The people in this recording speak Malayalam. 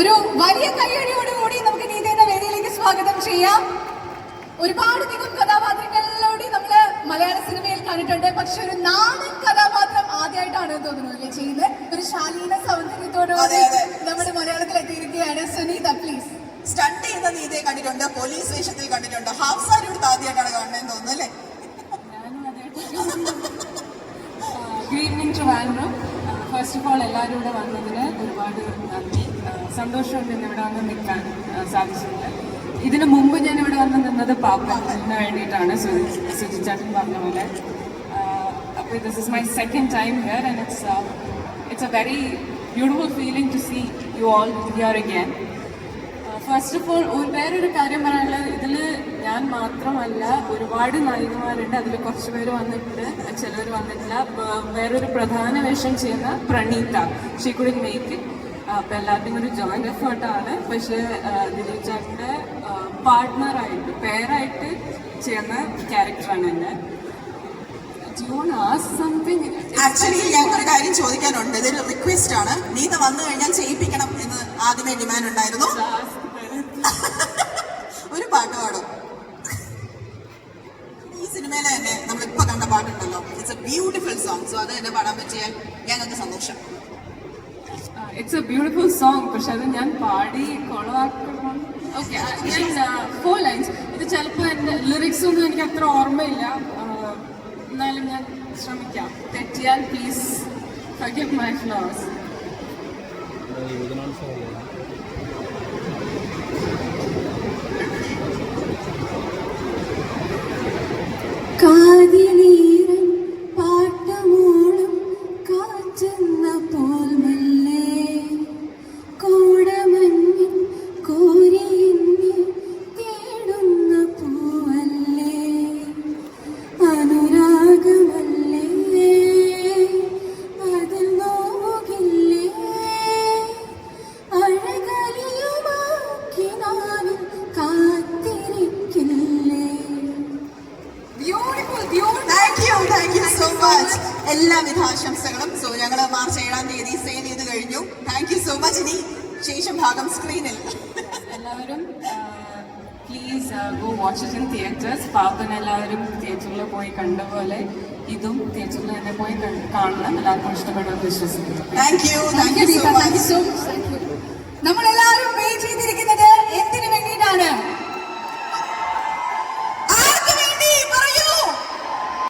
ഒരു വലിയ കയ്യടിയോടുകൂടി നമുക്ക് നീതയുടെ വേദിയിലേക്ക് സ്വാഗതം ചെയ്യാം. ഒരുപാട് അധികം കഥാപാത്രങ്ങളിലൂടെ നമ്മൾ മലയാള സിനിമയിൽ കണ്ടിട്ടുണ്ട്. പക്ഷെ ഒരു നാടൻ കഥാപാത്രം ആദ്യമായിട്ടാണ് തോന്നുന്നു അല്ലേ ചെയ്യുന്നത്? ഒരു ശാലീന സൗന്ദര്യത്തോടുകൂടി. നമ്മുടെ മലയാളത്തിൽ എത്തിയിരിക്കുകയാണ് സുനീത പ്ലീസ് സ്റ്റണ്ട് ചെയ്യുന്ന നീതിയെ കണ്ടിട്ടുണ്ട്. പോലീസ് വേഷത്തിൽ കണ്ടിട്ടുണ്ട്. ഹാഫ് സാരി എടുത്ത് ആദ്യമായിട്ടാണ് കാണുന്നതെന്ന് തോന്നുന്നു അല്ലേ? Good evening Trivandrum first of all എല്ലാവരും ഇവിടെ വന്നതിന് ഒരുപാട് നന്ദി. സന്തോഷമുണ്ട് ഇന്ന് ഇവിടെ വന്ന് നിൽക്കാൻ സാധിച്ചിട്ടുണ്ട്. ഇതിന് മുമ്പ് ഞാൻ ഇവിടെ വന്ന് നിന്നത് പാപ്പത്തിന് വേണ്ടിയിട്ടാണ് സുജിച്ചാട്ടൻ പറഞ്ഞ പോലെ. അപ്പോൾ this is my second time here and it's it's a very beautiful feeling to see you all here again first of all ഒരു വേറൊരു കാര്യം പറയാനുള്ളത്. ഇതിൽ ഞാൻ മാത്രമല്ല ഒരുപാട് നായികമാരുണ്ട്. അതിൽ കുറച്ച് പേര് വന്നിട്ടുണ്ട്. ചിലർ വന്നിട്ടില്ല. വേറൊരു പ്രധാന വേഷം ചെയ്യുന്ന പ്രണീത. ഷീ കുടി മേക്ക് അപ്പം എല്ലാത്തിനും ഒരു ജോയിന്റ് എഫേർട്ടാണ് പക്ഷേ ദിലീപ് ചാട്ടിന്റെ പാർട്ട്ണറായിട്ട് പേരായിട്ട് ചെയ്യുന്ന ക്യാരക്ടറാണ് എന്റെ സംതിങ് ആക്ച്വലി ഞങ്ങൾക്ക് കാര്യം ചോദിക്കാനുണ്ട്. ഇതൊരു റിക്വസ്റ്റ് ആണ്. നീത വന്നു കഴിഞ്ഞാൽ ചെയ്യിപ്പിക്കണം എന്ന് ആദ്യമേ ഡിമാൻഡ് ഉണ്ടായിരുന്നു. പാട്ടുണ്ടല്ലോ. It's a beautiful song so അത് എന്നെ പാടാൻ പറ്റിയാൽ ഞങ്ങൾക്ക് സന്തോഷം. ഇറ്റ്സ് എ ബ്യൂട്ടിഫുൾ സോങ് പക്ഷെ അത് ഞാൻ പാടി കൊളവാക്കണം ഓക്കെ ഞാൻ ഫോർ ലൈൻസ് ഇത് ചിലപ്പോൾ എന്റെ ലിറിക്സ് ഒന്നും എനിക്ക് അത്ര ഓർമ്മയില്ല. എന്നാലും ഞാൻ ശ്രമിക്കാം. തെറ്റിയാൽ please forgive my flaws much എല്ലാവിധ ആശംസകളും. സോ ഞങ്ങൾ മാർച്ച് ഏഴാം തീയതി സെയിൽ ചെയ്ത് കഴിഞ്ഞു. താങ്ക് യു സോ മച്ച് ഇനി ശേഷം ഭാഗം സ്ക്രീനിൽ എല്ലാവരും please go watch in theatres Paappan എല്ലാവരും തിയേറ്ററിൽ പോയി കണ്ട പോലെ ഇതും തിയേറ്ററിൽ തന്നെ പോയി കാണണം. എല്ലാവർക്കും ഇഷ്ടപ്പെടുമെന്ന് വിശ്വസിക്കുന്നു. Thank you thank you so much നമ്മളെല്ലാവരും വെയിറ്റ് ചെയ്തിരിക്കുന്ന.